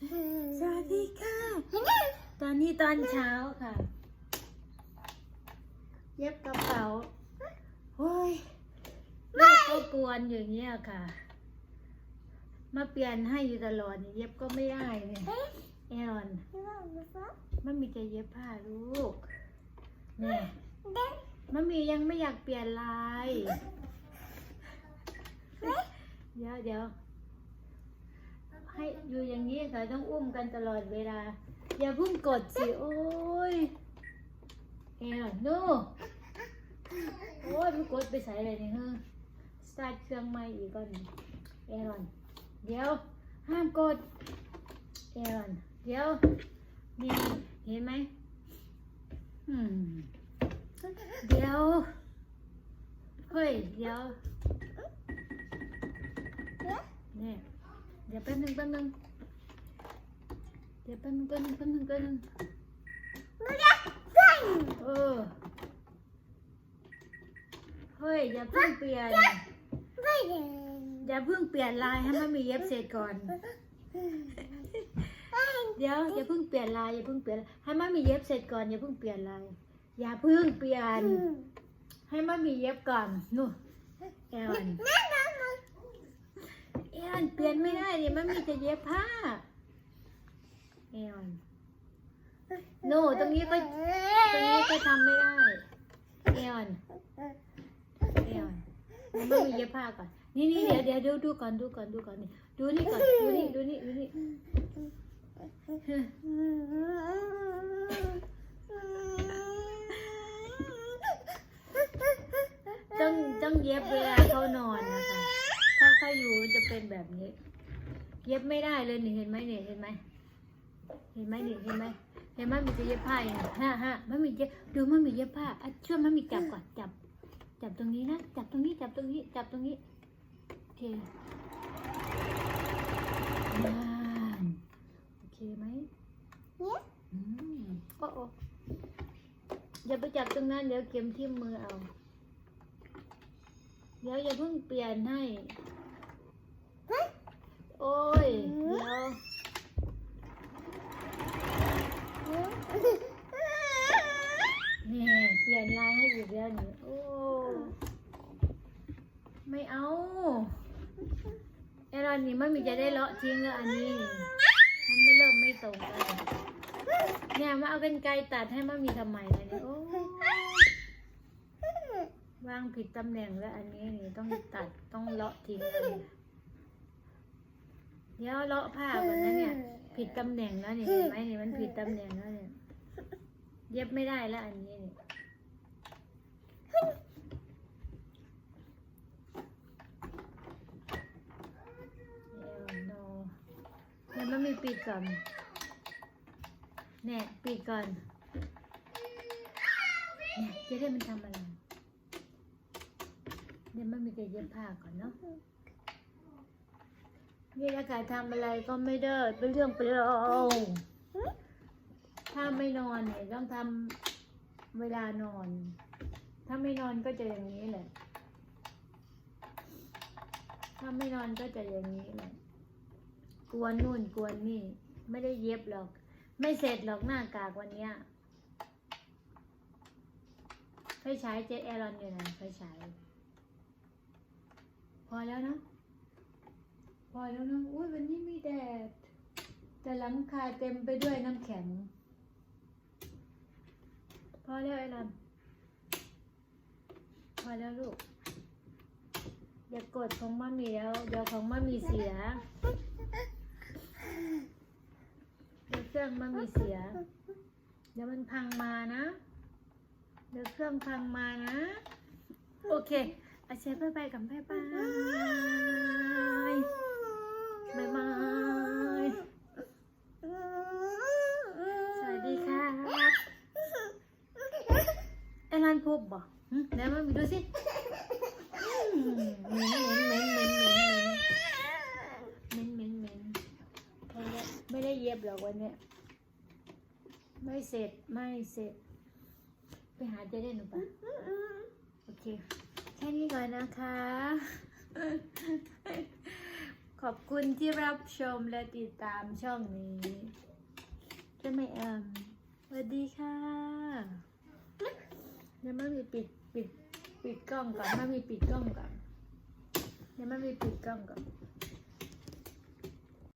สวัสดีค่ะ ตอนนี้ตอนเช้าค่ะ เย็บกระเป๋าโอ้ยลูกก็กวนอย่างเงี้ยค่ะ มาเปลี่ยนให้อยู่ตลอดเย็บก็ไม่ได้เนี่ยแอรอนมันมีจะเย็บผ้าลูกเนี่ยมันมียังไม่อยากเปลี่ยนลาย เดี๋ยวเดี๋ยว ให้อยู่อย่างนี้ค่ะต้องอุ้มกันตลอดเวลา อย่าเพิ่งกดสิ โอ้ยเอลโน่โอ้ยมันกดไปใส่อะไรเนี่ยเฮ้ยสตาร์ทเครื่องใหม่อีกก่อนเอลอนเดี๋ยวห้ามกดเอลอนเดี๋ยวนี่เห็นไหมอืมเดี๋ยวเฮ้ยเดี๋ยวเนี่ย เดี๋ยวแป๊บนึงแป๊บนึงเดี๋ยวแป๊บนึงแป๊บนึงแป๊บนึงแป๊บนึงเออเฮ้ยอย่าเพิ่งเปลี่ยนอย่าเพิ่งเปลี่ยนลายให้มันมีเย็บเสร็จก่อน เดี๋ยวอย่าเพิ่งเปลี่ยนลายอย่าเพิ่งเปลี่ยนให้มันมีเย็บเสร็จก่อนอย่าเพิ่งเปลี่ยนลายอย่าเพิ่งเปลี่ยน ให้มันมีเย็บก่อนนู่นแอลน อออนเปลี่ยนไม่ได้ดิมันมีแต่เย็บผ้าเอออนโนตรงนี้ก็ตรงนี้ก็ทำไม่ได้เอออนเอออนมันไม่มีเย็บผ้าก่อนนี่นี่เดี๋ยวเดี๋ยวดูดูก่อนดูก่อนดูก่อนนี่ดูนี่ก่อนดูนี่ดูนี่ดูนี่ต้องต้องเย็บเวลาเขานอนนะคะ ถ้าเขาอยู่จะเป็นแบบนี้ เย็บไม่ได้เลยนี่เห็นไหมเนี่ยเห็นไหมเห็นไหมนี่เห็นไหมเห็นไหมมันจะเย็บผ้าอย่างนี้ฮะฮะมันมีเย็บดูมันมีเย็บผ้าอะช่วยมันมีจับก่อนจับ จับตรงนี้นะจับตรงนี้จับตรงนี้ จับตรงนี้โอเคนั่นโอเคไหมอืมโอ้โอ้อย่าไปจับตรงนั้นเดี๋ยวเข็มทิ่มมือเอา เดี๋ยวอย่าเพิ่งเปลี่ยนให้ โอ้ย เดี๋ยว เนี่ยเปลี่ยนลายให้อีกแล้วนี่ โอ้ ไม่เอาไอนนี่มันมีจะได้เลาะทิ้งแล้วอันนี้ มันไม่เริ่มไม่ตรงกันเนี่ยมาเอาเป็นไกรตัดให้มันมีทำไมเลยเนี่ยโอ้วางผิดตำแหน่งแล้วอันนี้นี่ต้องตัดต้องเลาะทิ้งเลยเดี๋ยวเลาะผ้าก่อนนะเนี่ย ผิดตำแหน่งแล้วนี่เห็นไหมนี่มันผิดตำแหน่งแล้วเนี่ย เย็บไม่ได้แล้วอันนี้นี่เอวโนเดี๋ยวมันมี ปิดก่อนเนี่ยปิดก่อนเนี่ยจะได้มันทำอะไรเดี๋ยวมันมีจะเย็บผ้าก่อนเนาะนี่อากาศทำอะไรก็ไม่ได้เป็นเรื่องเป็นราวถ้าไม่นอนเนี่ยต้องทำเวลานอน ถ้าไม่นอนก็จะอย่างนี้แหละ ถ้าไม่นอนก็จะอย่างนี้แหละ กวนนู่นกวนนี่ ไม่ได้เย็บหรอก ไม่เสร็จหรอกหน้ากากวันเนี้ยไฟฉายเจแอรอนอยู่ไหนไฟฉายพอแล้วนะ พอแล้วนะอุ้ยวันนี้มีแดด แต่หลังคาเต็มไปด้วยน้ำแข็ง พอแล้วไอ้ลำพอแล้วลูกอย่ากดของมามีแล้ว เดี๋ยวของมามีเสีย เดี๋ยวเค รื่องมามีเสีย เดี๋ยวมันพังมานะ เดี๋ยวเครื่องพังมานะ โอเค อาเชฟบายบายกับบ๊ายบายบายบายสวัสดีครับไอรันพบบ่หึไหนมามีดูสิหนเหนเหม็นเหม็นเหม็นเหม็นเหม็นเหม็นพอแล้ว ไม่ได้เย็บหรอกวันเนี้ยไม่เสร็จไม่เสร็จ ไปหาเจได้หนูปะโอเค แค่นี้ก่อนนะคะ ขอบคุณที่รับชมและติดตามช่องนี้ใช่ไหมเอิมสวัสดีค่ะเดี๋ยวมันมีปิดปิดปิดกล้องก่อนมันมีปิดกล้องก่อนเดี๋ยวมันมีปิดกล้องก่อน